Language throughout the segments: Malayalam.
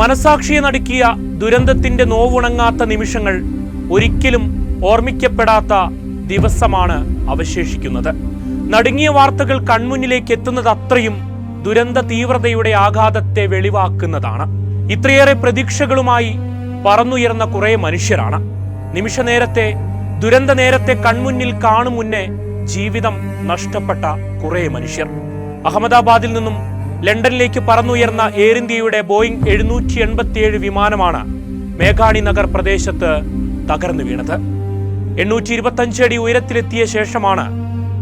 മനസാക്ഷിയെ നടുക്കിയ ദുരന്തത്തിന്റെ നോവുണങ്ങാത്ത നിമിഷങ്ങൾ ഒരിക്കലും ഓർമ്മിക്കപ്പെടാത്ത ദിവസമാണ് അവശേഷിക്കുന്നത്. നടുങ്ങിയ വാർത്തകൾ കൺമുന്നിലേക്ക് എത്തുന്നത് അത്രയും ദുരന്ത തീവ്രതയുടെ ആഘാതത്തെ വെളിവാക്കുന്നതാണ്. ഇത്രയേറെ പ്രതീക്ഷകളുമായി പറന്നുയർന്ന കുറെ മനുഷ്യരാണ്. നിമിഷനേരത്തെ ദുരന്ത നേരത്തെ കൺമുന്നിൽ കാണും മുന്നേ ജീവിതം നഷ്ടപ്പെട്ട കുറെ മനുഷ്യർ. അഹമ്മദാബാദിൽ നിന്നും ലണ്ടനിലേക്ക് പറന്നുയർന്ന എയർ ഇന്ത്യയുടെ ബോയിംഗ് എഴുന്നൂറ്റി എൺപത്തിയേഴ് വിമാനമാണ് മേഘാണി നഗർ പ്രദേശത്ത് തകർന്നു വീണത്. എണ്ണൂറ്റി ഇരുപത്തഞ്ച് അടി ഉയരത്തിലെത്തിയ ശേഷമാണ്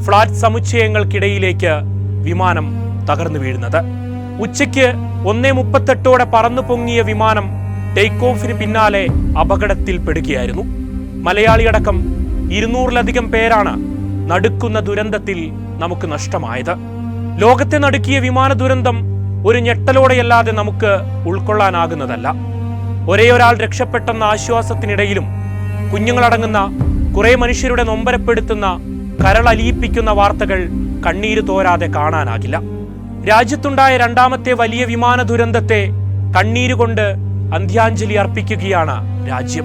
ഫ്ളാറ്റ് സമുച്ചയങ്ങൾക്കിടയിലേക്ക് വിമാനം തകർന്നു വീഴുന്നത്. ഉച്ചയ്ക്ക് ഒന്നേ മുപ്പത്തെട്ടോടെ പറന്നു പൊങ്ങിയ വിമാനം ടേക്ക് ഓഫിന് പിന്നാലെ അപകടത്തിൽപ്പെടുകയായിരുന്നു മലയാളിയടക്കം ഇരുന്നൂറിലധികം പേരാണ് നടുക്കുന്ന ദുരന്തത്തിൽ നമുക്ക് നഷ്ടമായത്. ലോകത്തെ നടുക്കിയ വിമാന ദുരന്തം ഒരു ഞെട്ടലോടെയല്ലാതെ നമുക്ക് ഉൾക്കൊള്ളാനാകുന്നതല്ല. ഒരേ ഒരാൾ രക്ഷപ്പെട്ടെന്ന ആശ്വാസത്തിനിടയിലും കുഞ്ഞുങ്ങളടങ്ങുന്ന കുറെ മനുഷ്യരുടെ നൊമ്പരപ്പെടുത്തുന്ന കരളലിയിപ്പിക്കുന്ന വാർത്തകൾ കണ്ണീര് തോരാതെ കാണാനാകില്ല. രാജ്യത്തുണ്ടായ രണ്ടാമത്തെ വലിയ വിമാന ദുരന്തത്തെ കണ്ണീരുകൊണ്ട് അന്ത്യാഞ്ജലി അർപ്പിക്കുകയാണ് രാജ്യം.